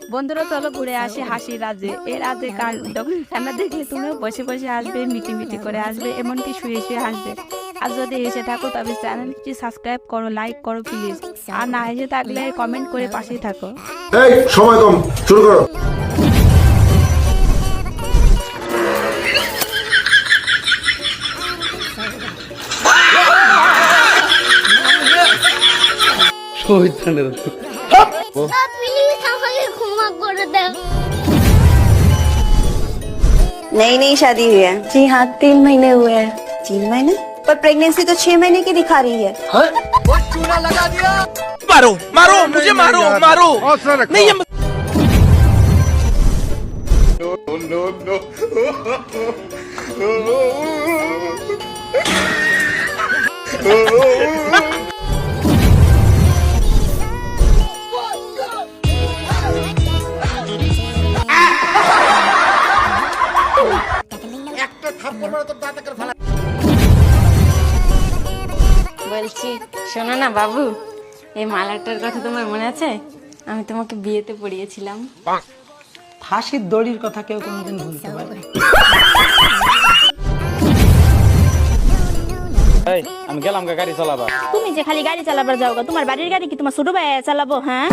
বন্ধুরা চলো ঘুরে আসি হাসি রাজে এই রাজে কান্না দেখলে তুমিও বসে বসে আসবে মিটি মিটি করে আসবে এমনকি শুয়ে শুয়ে আসবে আর যদি এসে থাকো তবে চ্যানেলটি সাবস্ক্রাইব করো লাইক করো প্লিজ। আর না এসে থাকলে কমেন্ট করে পাশেই থাকো। এই সময় কম শুরু করো। শহীদানের প্লিজ আমাকে ক্ষমা করে দাও नई नई शादी हुई है जी हाँ तीन महीने हुए हैं तीन महीने पर प्रेगनेंसी तो छह महीने की दिखा रही है मारो मारो मुझे मारो मारो नहीं ये বলছি শোনো না বাবু এই মালাটার কথা তোমার মনে আছে? আমি তোমাকে বিয়েতে পড়িয়েছিলাম। ফাঁসির দড়ির কথা কেউ কোনোদিন ভুলতে পারে। না। আমি গেলাম গা গাড়ি চালাবা তুমি যে খালি গাড়ি চালাবার যাও গা, তোমার বাড়ির গাড়ি কি তোমার ছোট ভাই চালাবো হ্যাঁ?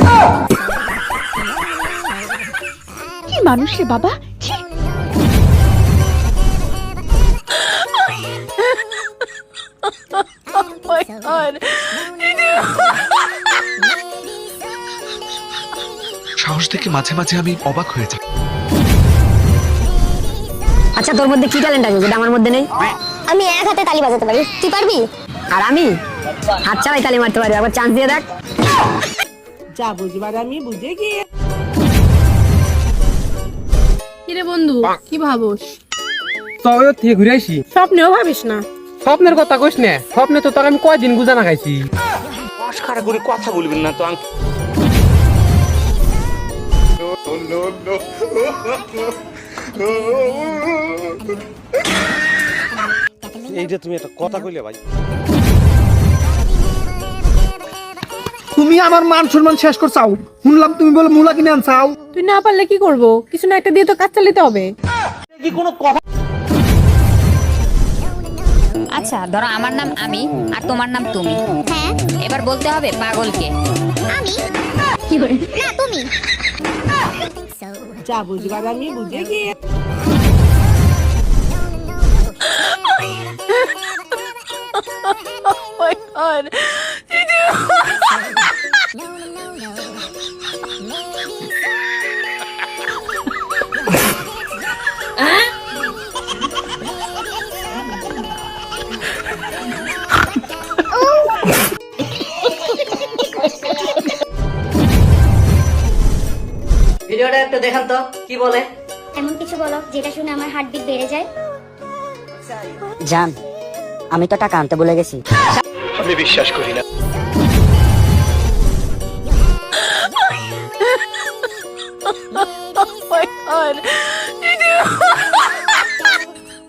কি মানুষ রে বাবা? ছি। সাহস দেখে মাঝে মাঝে আমি অবাক হয়ে যাই। আচ্ছা তোর মধ্যে কি ট্যালেন্ট আছে যেটা আমার মধ্যে নেই? আমি এক হাতে তালি বাজাতে পারি। তুই পারবি? আর আমি? হাত ছাড়াই তালি মারতে পারি আবার চান্স দিয়ে দেখ। যা বুঝবার আমি বুঝে গিয়ে। কিরে বন্ধু কি ভাবস? তবে থেকে ঘুরে আসি। স্বপ্নেও ভাবিস না? স্বপ্নের কথা কইস না। স্বপ্নে তো তোর আমি কয়দিন গুজানা খাইছি মস্কার করে কথা বলবেন না তো আঙ্কেল এইটা তুমি একটা কথা কইলে ভাই। তুমি আমার মান সম্মান শেষ করছাও শুনলাম তুমি বলে মুলা কিনে আনছাও। তুই না পারলে কি করব? কিছু না একটা দিয়ে তো কাজ চালাতে হবে। আচ্ছা ধরো আমার নাম আমি আর তোমার নাম তুমি। হ্যাঁ। এবার বলতে হবে পাগলকে। আমি? কি করে না তুমি? যা বুঝবার আমি বুঝে গিয়ে ভিডিওটা একটু দেখান তো কি বলে? এমন কিছু বলো যেটা শুনে আমার হার্টবিট বেড়ে যায়। জান আমি তো টাকা আনতে বলে গেছি। আমি বিশ্বাস করি না।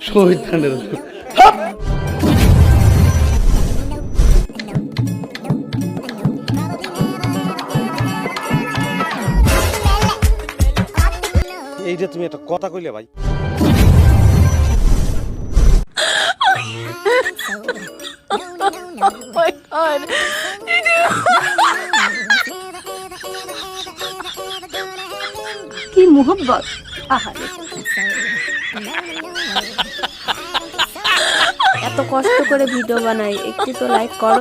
শহীদানের এইটা তুমি একটা কথা কইলে ভাই। কি মোহব্বত আহারে। এত কষ্ট করে ভিডিও বানাই একটু তো লাইক করো।